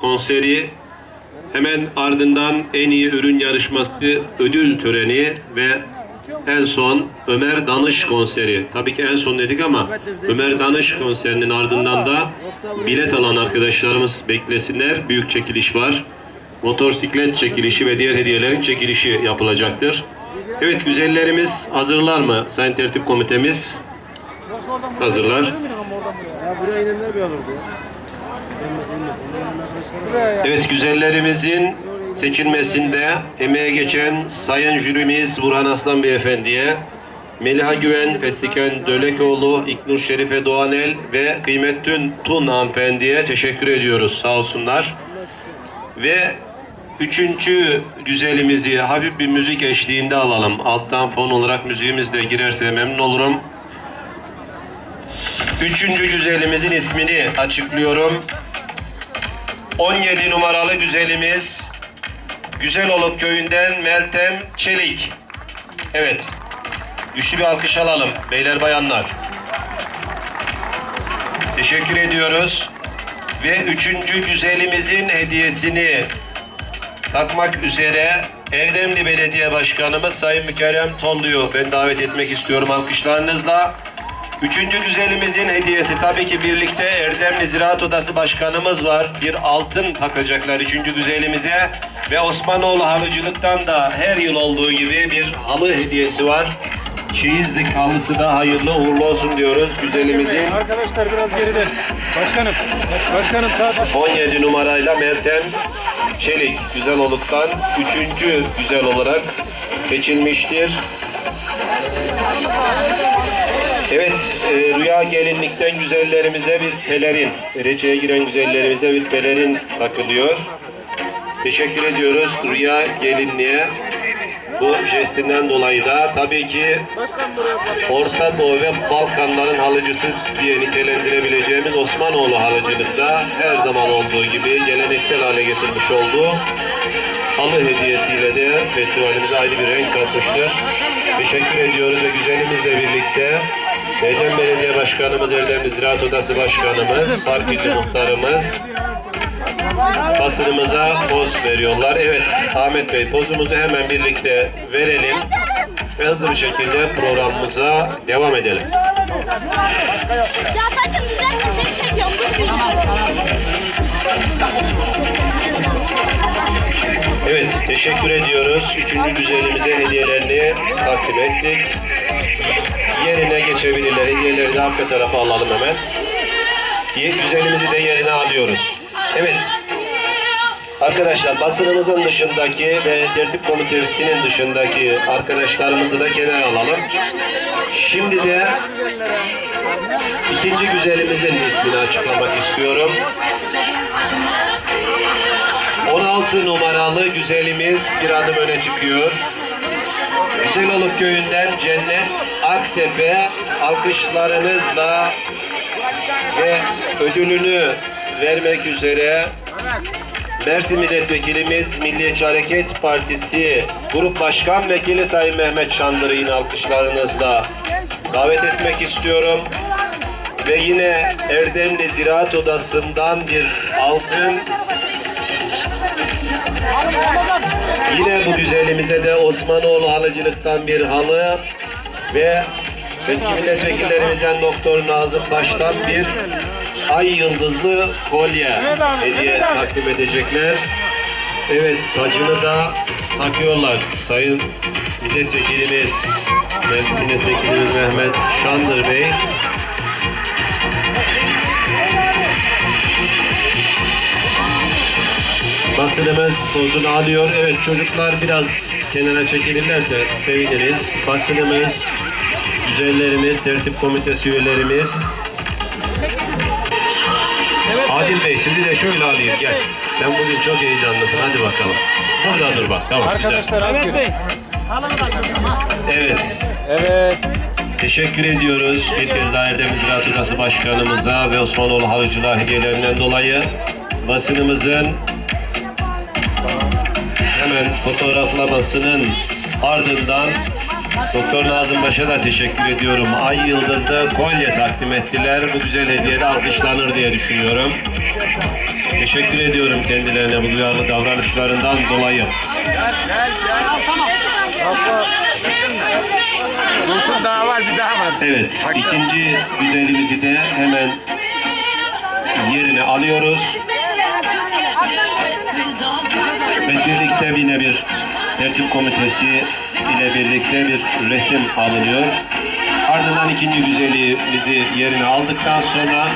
konseri hemen ardından en iyi ürün yarışması ödül töreni ve en son Ömer Danış konseri. Tabii ki en son dedik ama Ömer Danış konserinin ardından da bilet alan arkadaşlarımız beklesinler. Büyük çekiliş var. Motosiklet çekilişi ve diğer hediyelerin çekilişi yapılacaktır. Evet güzellerimiz hazırlar mı Sayın Tertip Komitemiz? Hazırlar. Ya buraya inenler bir alırdı ya. Evet güzellerimizin seçilmesinde emeğe geçen Sayın Jürimiz Burhan Aslan Beyefendi'ye, Meliha Güven, Festiken Dölekoğlu, İknur Şerife Doğanel ve Kıymettin Tun hanımefendiye teşekkür ediyoruz. Sağ olsunlar. Ve üçüncü güzelimizi hafif bir müzik eşliğinde alalım. Alttan fon olarak müziğimiz de girerse memnun olurum. Üçüncü güzelimizin ismini açıklıyorum. 17 numaralı güzelimiz Güzeloluk köyünden Meltem Çelik. Evet. Güçlü bir alkış alalım beyler bayanlar. Teşekkür ediyoruz. Ve üçüncü güzelimizin hediyesini takmak üzere Erdemli Belediye Başkanımız Sayın Mükerrem Tonlu'yu ben davet etmek istiyorum alkışlarınızla. Üçüncü güzelimizin hediyesi tabii ki birlikte Erdemli Ziraat Odası Başkanımız var. Bir altın takacaklar üçüncü güzelimize. Ve Osmanoğlu Halıcılık'tan da her yıl olduğu gibi bir halı hediyesi var. Çeyizlik halısı da hayırlı uğurlu olsun diyoruz güzelimizin. Arkadaşlar biraz geride. Başkanım. Başkanım sağ 17 numarayla Meltem Çelik güzel oluktan üçüncü güzel olarak seçilmiştir. Evet, e, rüya gelinlikten güzellerimize bir pelerin, dereceye giren güzellerimize bir pelerin takılıyor. Teşekkür ediyoruz rüya gelinliğe. Bu jestinden dolayı da tabii ki Orta Doğu ve Balkanların halıcısı diye nitelendirebileceğimiz Osmanoğlu halıcılıkta her zaman olduğu gibi geleneksel hale getirmiş olduğu halı hediyesiyle de festivalimize ayrı bir renk katmıştır. Teşekkür ediyoruz ve güzelimizle birlikte Erdem Belediye Başkanımız, Erdemli Ziraat Odası Başkanımız, Sarkıcı Muhtarımız, basınımıza poz veriyorlar. Evet Ahmet Bey pozumuzu hemen birlikte verelim ve hızlı bir şekilde programımıza devam edelim. Ya saçım düzeltme seni çekiyorum. Evet teşekkür ediyoruz. Üçüncü güzelimize hediyelerini takdim ettik. Yerine geçebilirler. Hediyeleri de arka tarafa alalım hemen. Güzelimizi de yerine alıyoruz. Evet. Arkadaşlar basınımızın dışındaki ve tertip komitesinin dışındaki arkadaşlarımızı da kenara alalım. Şimdi de ikinci güzelimizin ismini açıklamak istiyorum. 16 numaralı güzelimiz bir adım öne çıkıyor. Güzeloluk köyünden Cennet Aktepe alkışlarınızla ve ödülünü vermek üzere Mersin Milletvekilimiz Milliyetçi Hareket Partisi Grup Başkan Vekili Sayın Mehmet Şandır'ı yine alkışlarınızla davet etmek istiyorum. Ve yine Erdemli Ziraat Odası'ndan bir altın Yine bu güzelimize de Osmanoğlu halıcılıktan bir halı ve eski milletvekillerimizden Doktor Nazım Baş'tan bir ay yıldızlı kolye hediye takdim edecekler. Evet tacını da takıyorlar. Sayın milletvekilimiz, milletvekilimiz Mehmet Şandır Bey. Basınımız pozunu alıyor. Evet çocuklar biraz kenara çekilirlerse seviniriz. Basınımız, güzellerimiz, tertip komitesi üyelerimiz. Adil Bey sizi de şöyle alayım gel. Sen bugün çok heyecanlısın hadi bakalım. Burada dur bak tamam güzel. Arkadaşlar az geride. Evet Evet. teşekkür ediyoruz bir kez daha Erdem Ziraat Odası Başkanımıza ve Osmanoğlu Halıcılığa hediyelerinden dolayı basınımızın hemen fotoğraflamasının ardından Doktor Nazım Baş'a da teşekkür ediyorum. Ay Yıldız'da kolye takdim ettiler. Bu güzel hediye de alkışlanır diye düşünüyorum. Teşekkür ediyorum kendilerine bu duyarlı davranışlarından dolayı. Dursun daha var bir daha var. Evet, ikinci güzelimizi de hemen yerine alıyoruz. Birlikte yine bir tertip komitesi ile birlikte bir resim alınıyor. Ardından ikinci güzelliğimizi yerine aldıktan sonra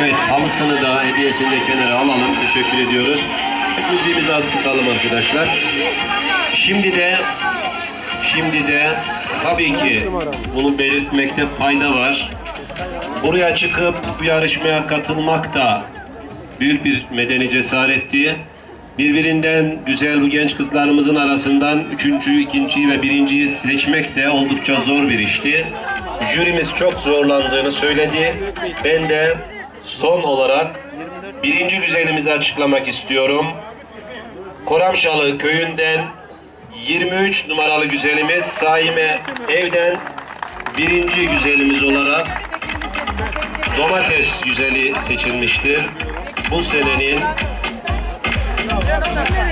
evet halısını da hediyesini de kenara alalım. Teşekkür ediyoruz. Müziğimizi az kısalım arkadaşlar. Şimdi de Şimdi de tabii ki bunu belirtmekte fayda var. Buraya çıkıp bu yarışmaya katılmak da büyük bir medeni cesaretti. Birbirinden güzel bu genç kızlarımızın arasından üçüncü, ikinciyi ve birinciyi seçmek de oldukça zor bir işti. Jürimiz çok zorlandığını söyledi. Ben de son olarak birinci güzelimizi açıklamak istiyorum. Koramşalı köyünden 23 numaralı güzelimiz Saime Evden birinci güzelimiz olarak domates güzeli seçilmiştir. Bu senenin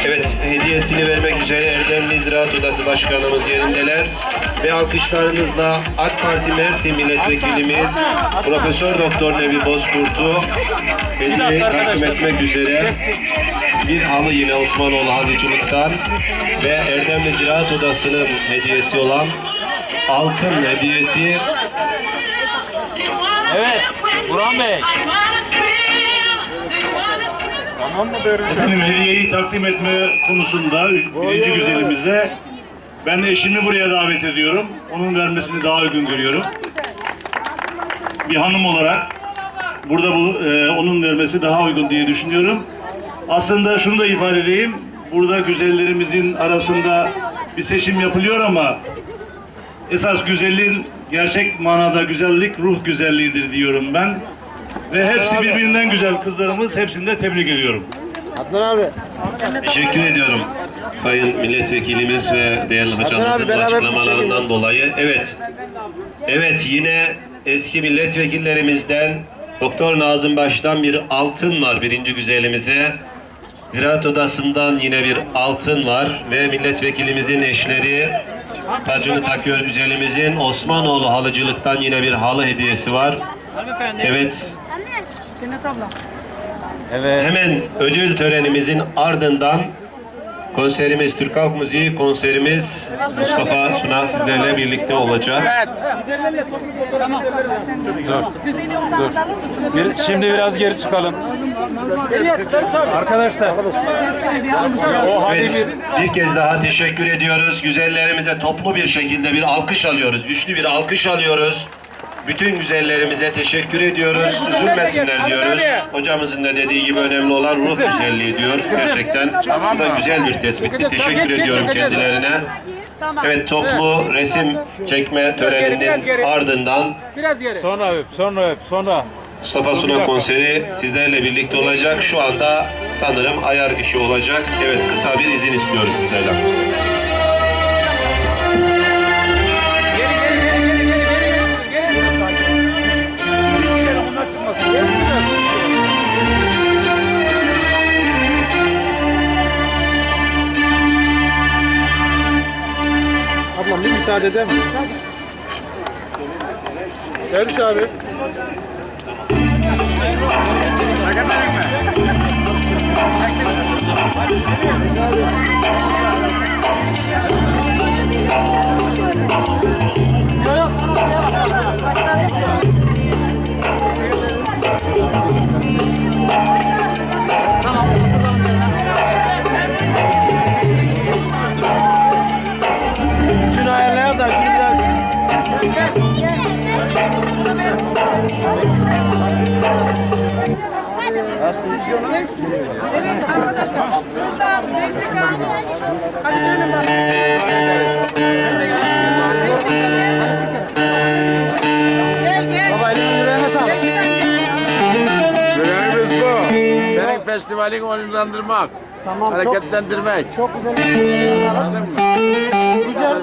Evet, hediyesini vermek üzere Erdemli Ziraat Odası Başkanımız yerindeler. Ve alkışlarınızla AK Parti Mersin Milletvekilimiz Profesör Doktor Nevi Bozkurt'u hediye takdim etmek üzere bir halı yine Osmanoğlu Halıcılık'tan ve Erdemli Ziraat Odası'nın hediyesi olan altın hediyesi Evet. Burhan Bey. Efendim hediyeyi takdim etme konusunda birinci güzelimize ben eşimi buraya davet ediyorum. Onun vermesini daha uygun görüyorum. Bir hanım olarak burada bu e, onun vermesi daha uygun diye düşünüyorum. Aslında şunu da ifade edeyim. Burada güzellerimizin arasında bir seçim yapılıyor ama esas güzelliğin gerçek manada güzellik ruh güzelliğidir diyorum ben. Ve hepsi birbirinden güzel kızlarımız. Hepsini de tebrik ediyorum. Teşekkür ediyorum Sayın Milletvekilimiz ve değerli hocamızın açıklamalarından dolayı. Evet, evet yine eski milletvekillerimizden Doktor Nazım Baş'tan bir altın var birinci güzelimize. Ziraat Odası'ndan yine bir altın var ve milletvekilimizin eşleri tacını takıyor güzelimizin Osmanoğlu halıcılıktan yine bir halı hediyesi var. Evet, Evet. Hemen ödül törenimizin ardından konserimiz Türk Halk Müziği konserimiz Mustafa Suna sizlerle birlikte olacak. Bir, şimdi biraz geri çıkalım. Arkadaşlar. O hadi Evet, bir bir kez daha teşekkür ediyoruz. Güzellerimize toplu bir şekilde bir alkış alıyoruz. Güçlü bir alkış alıyoruz. Bütün güzellerimize teşekkür ediyoruz. Üzülmesinler diyoruz. Hocamızın da dediği gibi önemli olan ruh güzelliği diyor. Gerçekten bu da güzel bir tespitti. Teşekkür ediyorum kendilerine. Evet toplu resim çekme töreninin ardından sonra öp, sonra öp, sonra. Mustafa Suna konseri sizlerle birlikte olacak. Şu anda sanırım ayar işi olacak. Evet kısa bir izin istiyoruz sizlerden. Müsaade eder misin? Derviş abi. Şunu festivalini onurlandırmak. Tamam, hareketlendirmek. Çok güzel. Anladın mı? Güzel.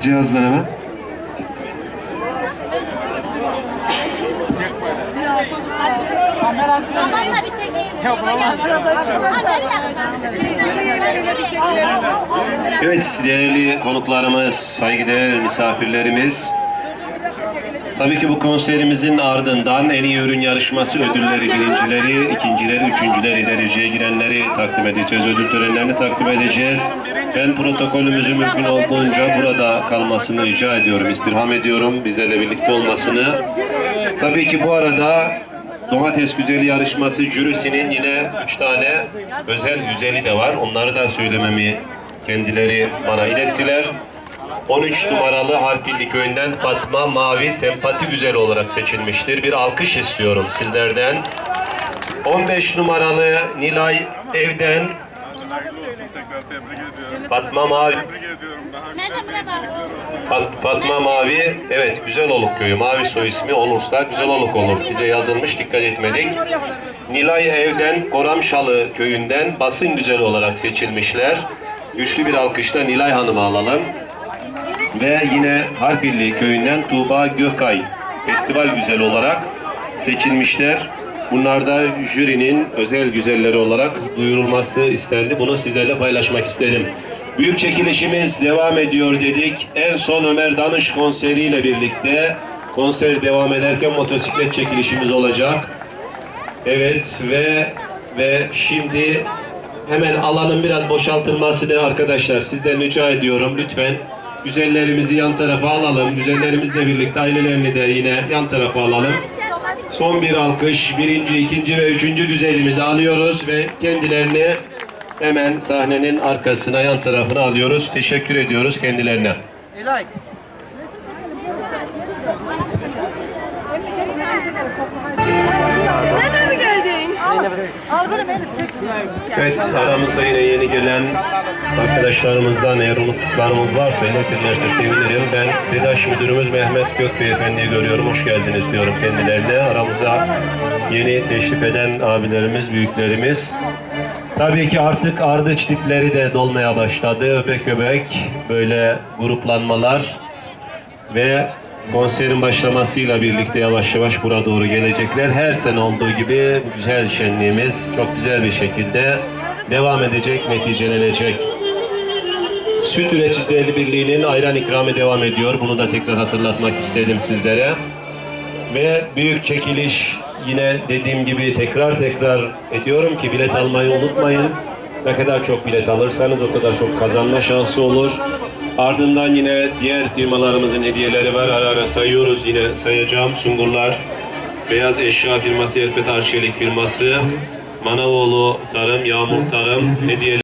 Cihazdan hemen. Babanla bir çekeyim. Evet değerli konuklarımız, saygıdeğer misafirlerimiz. Tabii ki bu konserimizin ardından en iyi ürün yarışması ödülleri, birincileri, ikincileri, üçüncüleri, dereceye girenleri takdim edeceğiz. Ödül törenlerini takdim edeceğiz. Ben protokolümüzün mümkün olduğunca burada kalmasını rica ediyorum, istirham ediyorum. Bizlerle birlikte olmasını. Tabii ki bu arada Domates Güzeli yarışması jürisinin yine üç tane özel güzeli de var. Onları da söylememi kendileri bana ilettiler. 13 numaralı Harpilli köyünden Fatma Mavi sempati güzel olarak seçilmiştir. Bir alkış istiyorum sizlerden. 15 numaralı Nilay Evden Fatma Mavi Nerede burada? Fat- Fatma Mavi, evet Güzeloluk köyü. Mavi soy ismi olursa Güzeloluk olur. Bize yazılmış, dikkat etmedik. Nilay Evden Koramşalı köyünden basın güzeli olarak seçilmişler. Güçlü bir alkışla Nilay Hanım'ı alalım. Ve yine Harpilli köyünden Tuğba Gökay festival güzeli olarak seçilmişler. Bunlar da jürinin özel güzelleri olarak duyurulması istendi. Bunu sizlerle paylaşmak istedim. Büyük çekilişimiz devam ediyor dedik. En son Ömer Danış konseriyle birlikte konser devam ederken motosiklet çekilişimiz olacak. Evet ve ve şimdi hemen alanın biraz boşaltılmasını arkadaşlar sizden rica ediyorum lütfen. Güzellerimizi yan tarafa alalım. Güzellerimizle birlikte ailelerini de yine yan tarafa alalım. Son bir alkış. Birinci, ikinci ve üçüncü güzelimizi alıyoruz ve kendilerini hemen sahnenin arkasına, yan tarafına alıyoruz. Teşekkür ediyoruz kendilerine. Sen Evet, aramıza yine yeni gelen arkadaşlarımızdan eğer unuttuklarımız varsa iletirlerse sevinirim. Ben DEDAŞ Müdürümüz Mehmet Gök Beyefendi'yi görüyorum. Hoş geldiniz diyorum kendilerine. Aramıza yeni teşrif eden abilerimiz, büyüklerimiz. Tabii ki artık ardıç dipleri de dolmaya başladı. Öbek öbek böyle gruplanmalar ve konserin başlamasıyla birlikte yavaş yavaş bura doğru gelecekler. Her sene olduğu gibi güzel şenliğimiz çok güzel bir şekilde devam edecek, neticelenecek. Süt Üreticileri Birliği'nin ayran ikramı devam ediyor. Bunu da tekrar hatırlatmak istedim sizlere. Ve büyük çekiliş yine dediğim gibi tekrar tekrar ediyorum ki bilet almayı unutmayın. Ne kadar çok bilet alırsanız o kadar çok kazanma şansı olur. Ardından yine diğer firmalarımızın hediyeleri var. Ara ara sayıyoruz yine sayacağım. Sungurlar, Beyaz Eşya firması, Erpet Arçelik firması, Manavoğlu Tarım, Yağmur Tarım hediyeleri